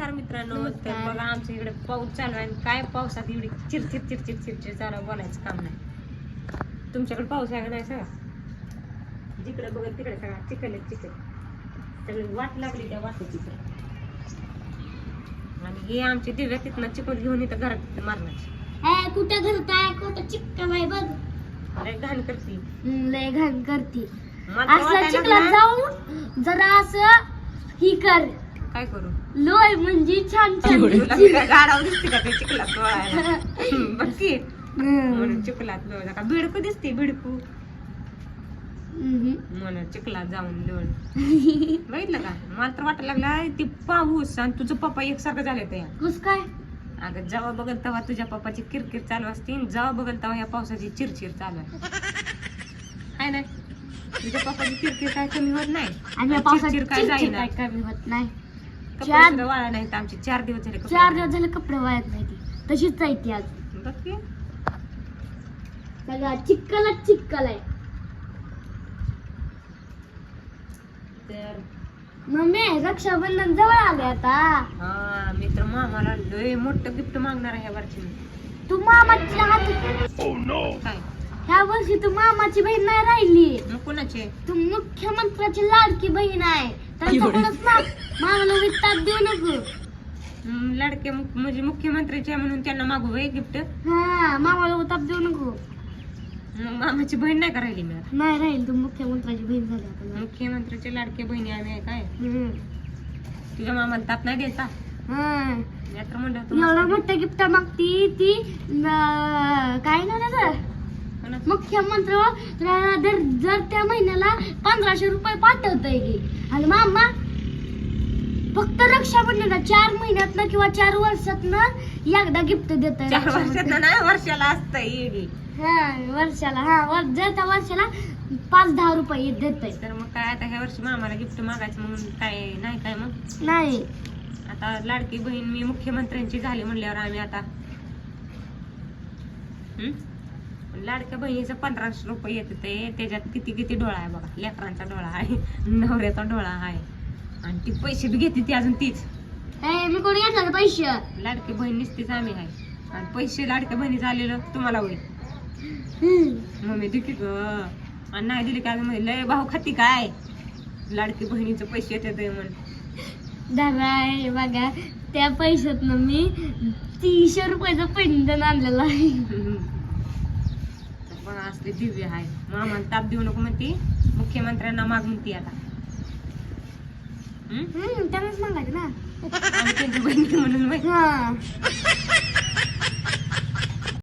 नमस्कार मित्रांनो. तर. बघा आमच्या इकडे पाऊस चालू आहे आणि काय पावसात एवढी चिरचिर चिरचिर चिरचिर चालू बोलायचं काम नाही. तुमच्याकडे पाऊस आहे का नाही सगळा? जिकडे बघत तिकडे सगळा चिकन आहे चिकन सगळी वाट लागली त्या वाटेची तर. आणि हे आमची दिव्या तिथनं चिकन घेऊन येतं घरात मारणार. कुठं घरत आहे कुठं चिक्का बाई बघ. लय घाण करते. लय घाण करती. चिखलात लागलं, जाऊन जरा असं ही कर. काय करू? लोय म्हणजे छान छान. तुला मी काय गाडावर दिसते का ते चिखलात लोळायला बघ की. हम्म. म्हणून चिखलात लोळ. का बिडकू दिसते हम्म. म्हणून चिखलात जाऊन लोळ. बघितलं का? मला तर वाटायला लागला ती पाऊस आणि तुझं पप्पा एकसारखं झाले त्या कस काय? अगं जेव्हा बघल तेव्हा तुझ्या पप्पाची किरकिर चालू असते आणि जेव्हा बघल तेव्हा या पावसाची चिरचिर चालू आहे. हाय ना? तुझ्या पप्पाची किरकिर काय कमी होत नाही? आणि या पावसाची काय चिडचिड जाईना? काय कमी होत नाही? कपडे चार- सुद्धा वाळा नाहीत आमचे. चार दिवस झाले कपडे चार दिवस झाले कपडे वाळत नाही ती. तशीच आहे ती आज. बघ की. सगळा चिक्कलच चिक्कल आहे. तर मम्मी रक्षाबंधन जवळ आले आता. हा मी तर मामाला लय मोठं गिफ्ट मागणार आहे ह्या वर्षी तू मामाची हात काय? ह्या वर्षी तू मामाची बहीण नाही राहिली. मग कोणाचे? तू मुख्यमंत्र्याची लाडकी बहीण आहे. त्यांच्याकडूनच ना मामाला वित्तात देऊ नको. हम्म, लाडके मुख- म्हणजे मुख्यमंत्रीचे आहे म्हणून त्यांना मागू वय गिफ्ट. हा मामाला उताप देऊ नको. मग मामाची बहीण नाही का राहिली मी आता? नाही राहील तू मुख्यमंत्र्याची बहीण झाली आता. मुख्यमंत्रीचे लाडके बहिणी आम्ही आहे काय? हम्म. तुझ्या मामाला ताप नाही द्यायचा? हा. मी तर म्हणलं एवढं होतं मोठं गिफ्ट मागती ती न- मुख्यमंत्री दर जर त्या महिन्याला पंधराशे रुपये पाठवतोय की. आणि मामा फक्त रक्षाबंधनला चार महिन्यातनं किंवा चार वर्षातनं एकदा गिफ्ट देत चार नाही वर्षाला असतं हा वर्षाला हा वर जर त्या वर्षाला पाच दहा रुपये देत तर मग काय आता ह्या वर्षी मामाला गिफ्ट मागायचं म्हणून काय नाही काय मग? नाही. आता लाडकी बहीण मी मुख्यमंत्र्यांची झाली म्हणल्यावर आम्ही आता. हं? लाडक्या बहिणीचं पंधराशे रुपये येत ते. त्याच्यात किती किती डोळा आहे बघा. लेकरांचा डोळा आहे नवऱ्याचा डोळा आहे. आणि ती पैसे बी घेते ती अजून तीच. मी कोणी घेतला पैसे? लाडकी बहीण नुसतीच आम्ही आहे. आणि पैसे लाडक्या बहिणीचं आलेलं तुम्हाला होईल. मम्मी दिली ग. आणि नाही दिली काय म्हणजे लय भाऊ खाती काय? लाडकी बहिणीचं पैसे येते म्हण दादा बघा त्या पैशातनं मी तीनशे रुपयाचं पेंडन आणलेलं आहे. बघा असले दिव्य आहे. मामाला ताप देऊ नको म्हणते. मुख्यमंत्र्यांना माग म्हणते आता? हम्म, त्यांनाच मागायचं ना. आणि त्यांची बहिणी म्हणून बाई. हा.